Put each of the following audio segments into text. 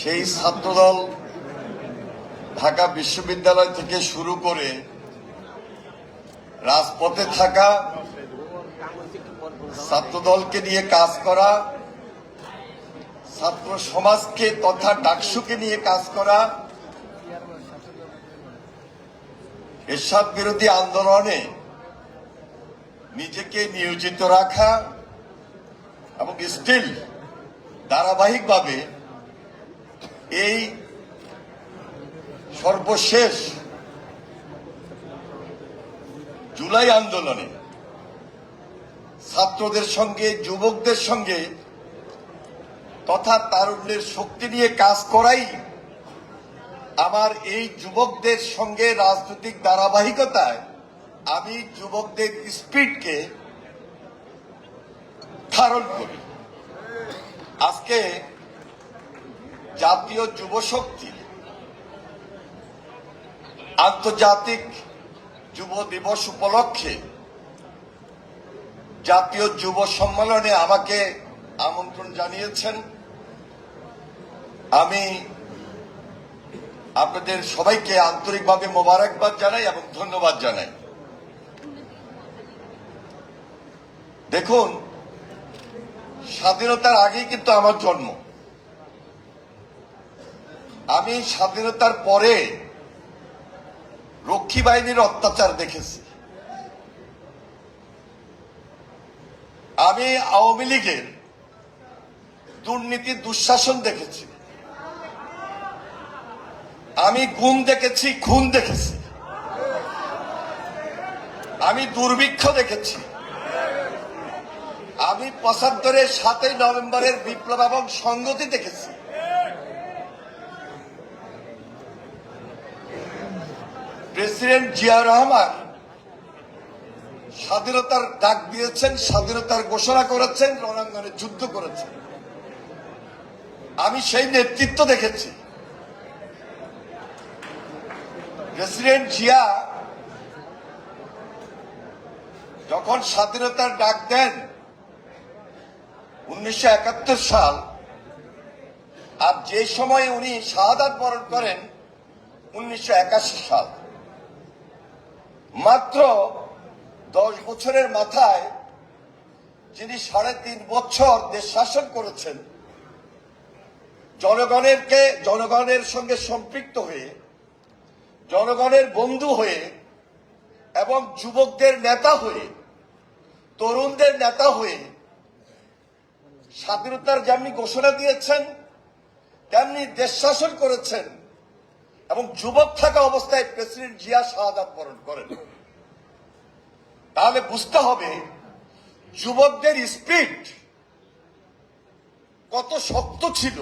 সেই ছাত্রদল ঢাকা বিশ্ববিদ্যালয় থেকে শুরু করে রাজপথে থাকা ছাত্রদলকে নিয়ে কাজ করা, ছাত্র সমাজকে তথা ডাকসুকে নিয়ে কাজ করা, এরশাদ বিরোধী আন্দোলনে নিজেকে নিয়োজিত রাখা এবং স্টিল ধারাবাহিকভাবে এই সর্বশেষ জুলাই আন্দোলনে ছাত্রদের সঙ্গে, যুবকদের সঙ্গে তথা তারুণ্যের শক্তি নিয়ে কাজ করাই আমার এই যুবকদের সঙ্গে রাজনৈতিক ধারাবাহিকতায় আমি যুবকদের স্পিডকে ধারণ করি। আজকে জাতীয় যুব শক্তি আন্তর্জাতিক যুব দিবস উপলক্ষে জাতীয় যুব সম্মেলনে আমাকে আমন্ত্রণ জানিয়েছেন। আমি আপনাদের সবাইকে আন্তরিকভাবে মোবারকবাদ জানাই এবং ধন্যবাদ জানাই। দেখুন, স্বাধীনতার আগেই কিন্তু আমার জন্ম। আমি স্বাধীনতার পরে রক্ষী বাহিনীর অত্যাচার দেখেছি। আমি আওয়ামী লীগের দুর্নীতি, দুঃশাসন দেখেছি। আমি গুম দেখেছি, খুন দেখেছি। আমি দুর্ভিক্ষ দেখেছি। আমি পঁচাত্তরের সাতই নভেম্বরের বিপ্লব এবং সংগতি দেখেছি। প্রেসিডেন্ট জিয়া রহমান স্বাধীনতার ডাক দিয়েছেন, স্বাধীনতার ঘোষণা করেছেন, রণাঙ্গনে যুদ্ধ করেছেন। আমি সেই নেতৃত্ব দেখেছি। প্রেসিডেন্ট জিয়া যখন স্বাধীনতার ডাক দেন, উনিশশো একাত্তর সাল, আর যে সময় উনি শাহাদাত বরণ করেন, উনিশশো একাশি সাল। মাত্র দশ বছরের মাথায় যিনি সাড়ে তিন বছর দেশ শাসন করেছেন, জনগণেরকে, জনগণের সঙ্গে সম্পৃক্ত হয়ে, জনগণের বন্ধু হয়ে এবং যুবকদের নেতা হয়ে, তরুণদের নেতা হয়ে স্বাধীনতার যেমনি ঘোষণা দিয়েছেন, তেমনি দেশ শাসন করেছেন এবং যুবক থাকা অবস্থায় প্রেসিডেন্ট জিয়া শাহাদাত বরণ করেন। তাহলে বুঝতে হবে, যুবকদের স্পিড কত শক্ত ছিল,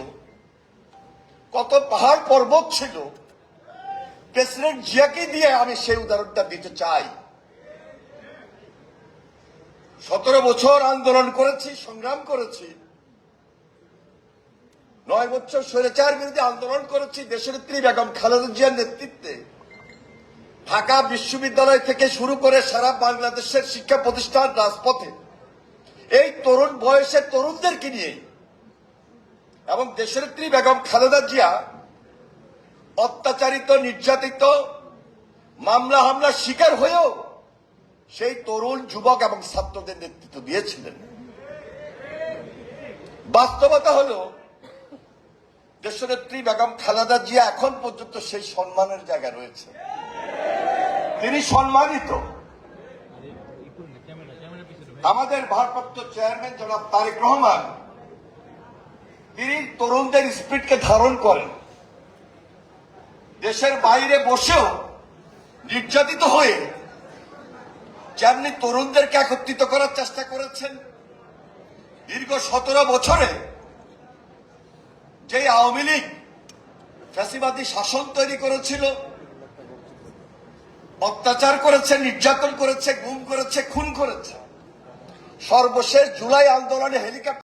কত পাহাড় পর্বত ছিল। প্রেসিডেন্ট জিয়াকে দিয়ে আমি সেই উদাহরণটা দিতে চাই। সতেরো বছর আন্দোলন করেছি, সংগ্রাম করেছি নয় বছর স্বৈরাচার বিরুদ্ধে আন্দোলন করেছি দেশনেত্রী বেগম খালেদা জিয়ার নেতৃত্বে। ঢাকা বিশ্ববিদ্যালয় থেকে শুরু করে সারা বাংলাদেশের শিক্ষা প্রতিষ্ঠান রাজপথে। এই তরুণ বয়সের তরুণদেরকে নিয়ে এবং দেশনেত্রী বেগম খালেদা জিয়া অত্যাচারিত, নির্যাতিত, মামলা হামলার শিকার হয়েও সেই তরুণ যুবক এবং ছাত্রদের নেতৃত্ব দিয়েছিলেন। বাস্তবতা হলো দেশনেত্রী বেগম খালেদা জিয়া এখন পর্যন্ত সেই সম্মানের জায়গা রয়েছে। তিনি সম্মানিত। আমাদের ভারপ্রাপ্ত চেয়ারম্যান জনাব তারেক রহমান, তিনি তরুণদের স্পিডকে ধারণ করেন। দেশের বাইরে বসেও নির্যাতিত হয়ে যেমনি তরুণদেরকে একত্রিত করার চেষ্টা করেছেন, দীর্ঘ সতেরো বছরে যে আওয়ামী লীগ ফ্যাসিবাদী শাসন তৈরি করেছিল, অত্যাচার করেছে, নির্যাতন করেছে, গুম করেছে, খুন করেছে, সর্বশেষ জুলাই আন্দোলনে হেলিকপ্টার